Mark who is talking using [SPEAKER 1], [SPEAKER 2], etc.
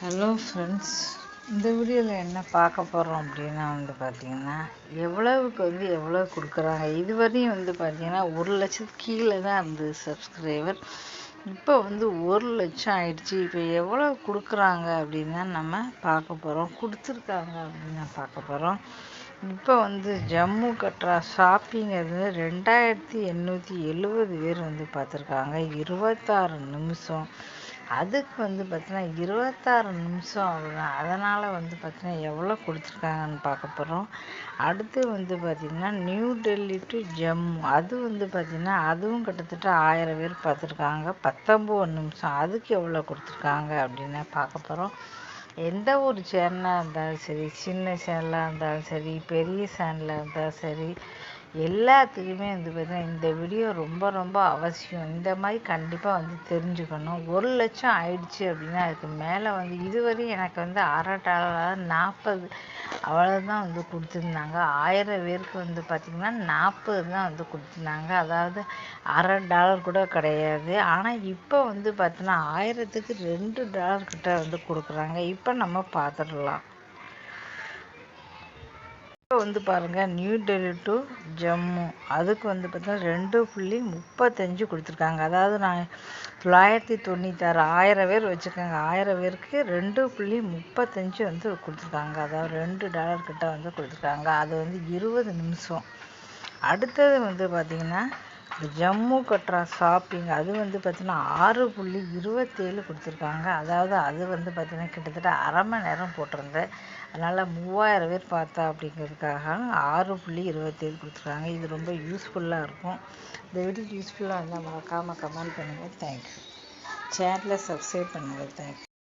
[SPEAKER 1] Hello friends இந்த வீடியோவில் என்ன பார்க்க போகிறோம் அப்படின்னா வந்து பார்த்திங்கன்னா எவ்வளவுக்கு வந்து எவ்வளோ கொடுக்குறாங்க? இதுவரையும் வந்து பார்த்திங்கன்னா ஒரு லட்சத்துக்கு கீழே தான் இருந்தது சப்ஸ்கிரைபர் இப்போ வந்து ஒரு லட்சம் ஆயிடுச்சு. இப்போ எவ்வளோ கொடுக்குறாங்க அப்படின்னு தான் நம்ம பார்க்க போகிறோம் கொடுத்துருக்காங்க அப்படின்னு தான் பார்க்க போகிறோம் இப்போ வந்து ஜம்மு கட்ரா ஷாப்பிங்கிறது ரெண்டாயிரத்தி எண்ணூற்றி எழுபது பேர் வந்து பார்த்துருக்காங்க. இருபத்தாறு நிமிஷம். அதுக்கு வந்து பார்த்தீங்கன்னா இருபத்தாறு நிமிஷம் அவ்வளோதான் அதனால் வந்து பார்த்தீங்கன்னா எவ்வளோ கொடுத்துருக்காங்கன்னு பார்க்க போகிறோம் அடுத்து வந்து பார்த்திங்கன்னா நியூ டெல்லி டு ஜம்மு. அது வந்து பார்த்திங்கன்னா அதுவும் கிட்டத்தட்ட ஆயிரம் பேர் பார்த்துருக்காங்க. பத்தொம்போது நிமிஷம். அதுக்கு எவ்வளோ கொடுத்துருக்காங்க அப்படின்னு பார்க்க போகிறோம் எந்த ஒரு சேனலாக இருந்தாலும் சரி சின்ன சேனலாக இருந்தாலும் சரி பெரிய சேனலாக இருந்தாலும் சரி எல்லாத்துக்குமே வந்து பார்த்தீங்கன்னா இந்த வீடியோ ரொம்ப ரொம்ப அவசியம். இந்த மாதிரி கண்டிப்பாக வந்து தெரிஞ்சுக்கணும். ஒரு லட்சம் ஆயிடுச்சு அப்படின்னா அதுக்கு மேலே வந்து இதுவரையும் எனக்கு வந்து அரை டாலர் நாற்பது அவ்வளோதான் வந்து கொடுத்துருந்தாங்க. ஆயிரம் பேருக்கு வந்து பார்த்திங்கன்னா நாற்பது தான் வந்து கொடுத்துருந்தாங்க. அதாவது அரை டாலர் கூட கிடையாது. ஆனால் இப்போ வந்து பார்த்தீங்கன்னா ஆயிரத்துக்கு ரெண்டு டாலர் கிட்ட வந்து கொடுக்குறாங்க. இப்போ நம்ம பார்த்துடலாம் இப்போ வந்து பாருங்கள் நியூ டெல்லி டு ஜம்மு அதுக்கு வந்து பார்த்தீங்கன்னா ரெண்டு புள்ளி முப்பத்தஞ்சு கொடுத்துருக்காங்க. அதாவது நான் தொள்ளாயிரத்தி தொண்ணூத்தாறு ஆயிரம் பேர் வச்சுருக்காங்க. ஆயிரம் பேருக்கு ரெண்டு புள்ளி முப்பத்தஞ்சு வந்து கொடுத்துருக்காங்க. அதாவது ரெண்டு டாலர் கிட்ட வந்து கொடுத்துருக்காங்க. அது வந்து இருபது நிமிஷம். அடுத்தது வந்து பார்த்திங்கன்னா ஜம்மு கட்ரா ஷாப்பிங் அது வந்து பார்த்திங்கன்னா ஆறு புள்ளி இருபத்தேழு கொடுத்துருக்காங்க. அதாவது அது வந்து பார்த்திங்கன்னா கிட்டத்தட்ட அரை மணி நேரம் போட்டிருந்தேன். அதனால் மூவாயிரம் பேர் பார்த்தா அப்படிங்கிறதுக்காக ஆறு புள்ளி இருபத்தேழு கொடுத்துருக்காங்க. இது ரொம்ப யூஸ்ஃபுல்லாக இருக்கும். இந்த வீடியோ யூஸ்ஃபுல்லாக இருந்தால் மறக்காமல் கமெண்ட் பண்ணுங்கள் தேங்க்யூ சேனலை சப்ஸ்கிரைப் பண்ணுங்கள் தேங்க்யூ